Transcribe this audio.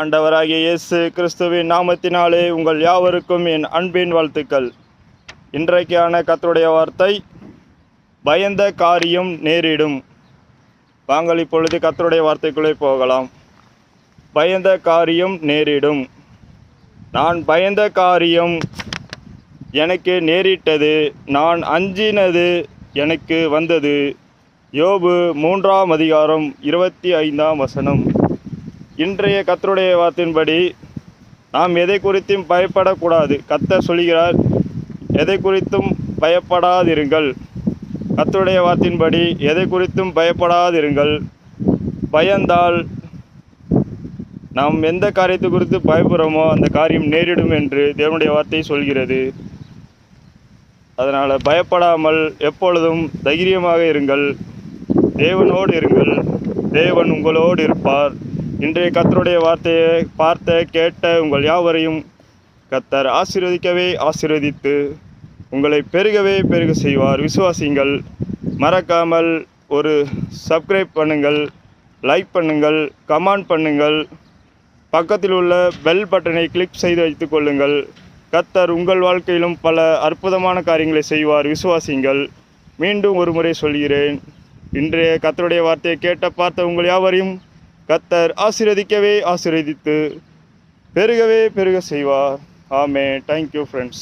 ஆண்டவராகிய இயேசு கிறிஸ்துவின் நாமத்தினாலே உங்கள் யாவருக்கும் என் அன்பின் வாழ்த்துக்கள். இன்றைக்கான கத்தருடைய வார்த்தை பயந்த காரியம் நேரிடும். வாங்கள் இப்பொழுது கத்தருடைய வார்த்தைக்குள்ளே போகலாம். பயந்த காரியம் நேரிடும். நான் பயந்த காரியம் எனக்கு நேரிட்டது நான் அஞ்சினது எனக்கு வந்தது. யோபு மூன்றாம் அதிகாரம் இருபத்தி ஐந்தாம் வசனம். இன்றைய கத்தருடைய வார்த்தையின்படி நாம் எதை குறித்தும் பயப்படக்கூடாது. கத்தர் சொல்கிறார் எதை குறித்தும் பயப்படாதிருங்கள். கத்தருடைய வார்த்தையின்படி எதை குறித்தும் பயப்படாதிருங்கள். பயந்தால் நாம் எந்த காரியத்தை குறித்து பயப்படுறோமோ அந்த காரியம் நேரிடும் என்று தேவனுடைய வார்த்தை சொல்கிறது. அதனால் பயப்படாமல் எப்பொழுதும் தைரியமாக இருங்கள். தேவனோடு இருங்கள். தேவன் உங்களோடு இருப்பார். இன்றைய கத்தருடைய வார்த்தையை பார்த்த கேட்ட உங்கள் யாவரையும் கத்தர் ஆசீர்வதிக்கவே ஆசீர்வதித்து உங்களை பெருகவே பெருக செய்வார். விசுவாசிங்கள் மறக்காமல் ஒரு சப்ஸ்கிரைப் பண்ணுங்கள் லைக் பண்ணுங்கள் கமெண்ட் பண்ணுங்கள். பக்கத்தில் உள்ள பெல் பட்டனை கிளிக் செய்து வைத்துக் கொள்ளுங்கள். கத்தர் உங்கள் வாழ்க்கையிலும் பல அற்புதமான காரியங்களை செய்வார். விசுவாசிங்கள் மீண்டும் ஒரு முறை சொல்கிறேன். இன்றைய கத்தருடைய வார்த்தையை கேட்ட பார்த்த உங்கள் யாவரையும் கத்தர் ஆசீர்வதிக்கவே ஆசீர்வதித்து பெருகவே பெருக செய்வார். ஆமே தேங்க்யூ ஃப்ரெண்ட்ஸ்